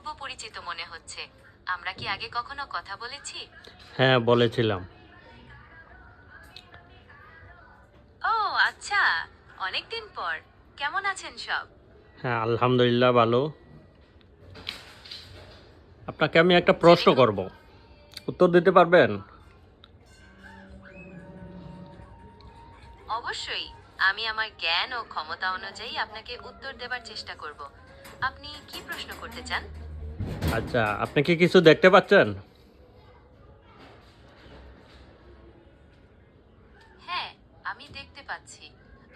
অপূর্ব পরিচিত মনে হচ্ছে। আমরা কি আগে কখনো কথা বলেছি? হ্যাঁ বলেছিলাম। ও আচ্ছা। অনেকদিন পর। কেমন আছেন সব? হ্যাঁ আলহামদুলিল্লাহ ভালো। আপনাকে আমি একটা প্রশ্ন করব। উত্তর দিতে পারবেন? অবশ্যই। আমি আমার জ্ঞান ও ক্ষমতা অনুযায়ী আপনাকে উত্তর দেবার চেষ্টা করব। আপনি কি প্রশ্ন করতে চান? আচ্ছা আপনি কি কিছু দেখতে পাচ্ছেন? হ্যাঁ আমি দেখতে পাচ্ছি।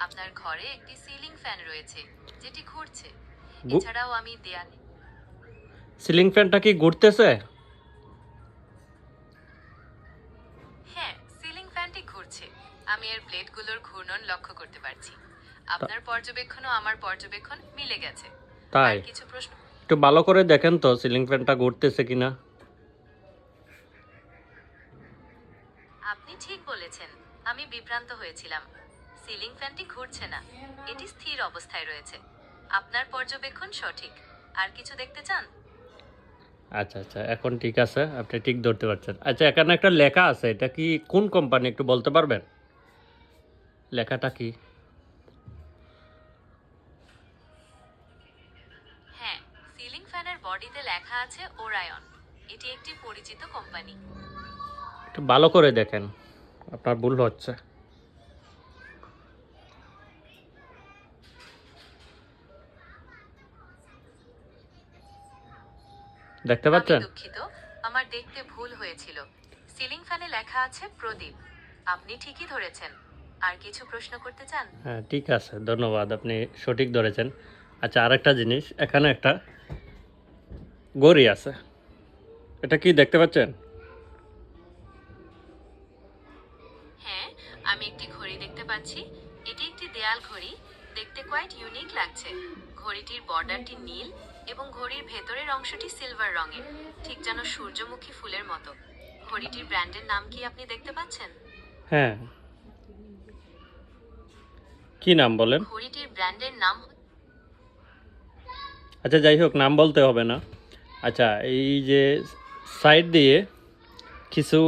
আপনার ঘরে একটি সিলিং ফ্যান রয়েছে যেটি ঘুরছে। এছাড়াও আমি দেয়ালে সিলিং ফ্যানটা কি ঘুরতেছে? হ্যাঁ সিলিং ফ্যানটি ঘুরছে। আমি এর ব্লেডগুলোর ঘূর্ণন লক্ষ্য করতে পারছি। আপনার পর্যবেক্ষণ ও আমার পর্যবেক্ষণ মিলে গেছে। তাই? আর কিছু প্রশ্ন একটু ভালো করে দেখেন তো সিলিং ফ্যানটা ঘুরতেছে কিনা। আপনি ঠিক বলেছেন আমি বিভ্রান্ত হয়েছিলাম। সিলিং ফ্যানটি ঘুরছে না এটি স্থির অবস্থায় রয়েছে। আপনার পর্যবেক্ষণ সঠিক। আর কিছু দেখতে চান? আচ্ছা আচ্ছা এখন ঠিক আছে আপনি ঠিক ধরতে পারছেন। আচ্ছা এখানে একটা লেখা আছে এটা কি কোন কোম্পানি একটু বলতে পারবেন? লেখাটা কি? বডিতে লেখা আছে ওরায়ন। এটি একটি পরিচিত কোম্পানি। একটু ভালো করে দেখেন। আপনার ভুল হচ্ছে। দেখতে পাচ্ছেন? দুঃখিত আমার দেখতে ভুল হয়েছিল। সিলিং ফ্যানে লেখা আছে প্রদীপ। আপনি ঠিকই ধরেছেন। আর কিছু প্রশ্ন করতে চান? হ্যাঁ ঠিক আছে। ধন্যবাদ আপনি সঠিক ধরেছেন। আচ্ছা আরেকটা জিনিস। এখানে একটা গড়ি আছে। এটা কি দেখতে পাচ্ছেন? হ্যাঁ আমি একটি ঘড়ি দেখতে পাচ্ছি। এটি একটি দেয়াল ঘড়ি। দেখতে কোয়াইট ইউনিক লাগছে। ঘড়িটির বর্ডারটি নীল এবং ঘড়ির ভেতরের অংশটি সিলভার রঙের ঠিক যেন সূর্যমুখী ফুলের মতো। ঘড়িটির ব্র্যান্ডের নাম কি আপনি দেখতে পাচ্ছেন? হ্যাঁ। কি নাম বলেন? ঘড়িটির ব্র্যান্ডের নাম আচ্ছা যাই হোক নাম বলতে হবে না। আচ্ছা এই যে সাইড দিয়ে কিছু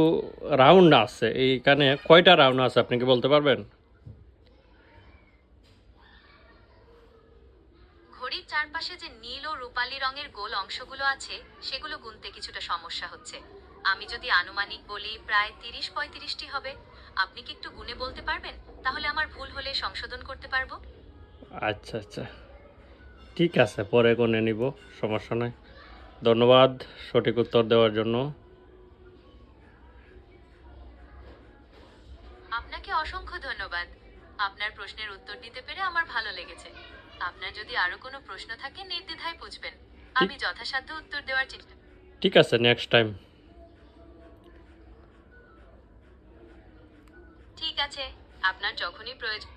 রাউন্ড আছে এইখানে কয়টা রাউন্ড আছে আপনি কি বলতে পারবেন? ঘড়ির চারপাশে যে নীল ও রূপালী রঙের গোল অংশগুলো আছে সেগুলো গুনতে কিছুটা সমস্যা হচ্ছে। আমি যদি আনুমানিক বলি প্রায় তিরিশ পঁয়ত্রিশটি হবে। আপনি কি একটু গুনে বলতে পারবেন? তাহলে আমার ভুল হলে সংশোধন করতে পারব? আচ্ছা আচ্ছা। ঠিক আছে পরে গুনে নিব সমস্যা নাই। ধন্যবাদ সঠিক উত্তর দেওয়ার জন্য। আপনাকে অসংখ্য ধন্যবাদ। আপনার প্রশ্নের উত্তর দিতে পেরে আমার ভালো লেগেছে। আপনার যদি আরও কোনো প্রশ্ন থাকে নির্দ্বিধায় বুঝবেন আমি যথাসাধ্য উত্তর দেওয়ার চেষ্টা ঠিক আছে নেক্সট টাইম ঠিক আছে। আপনার যখনই প্রয়োজন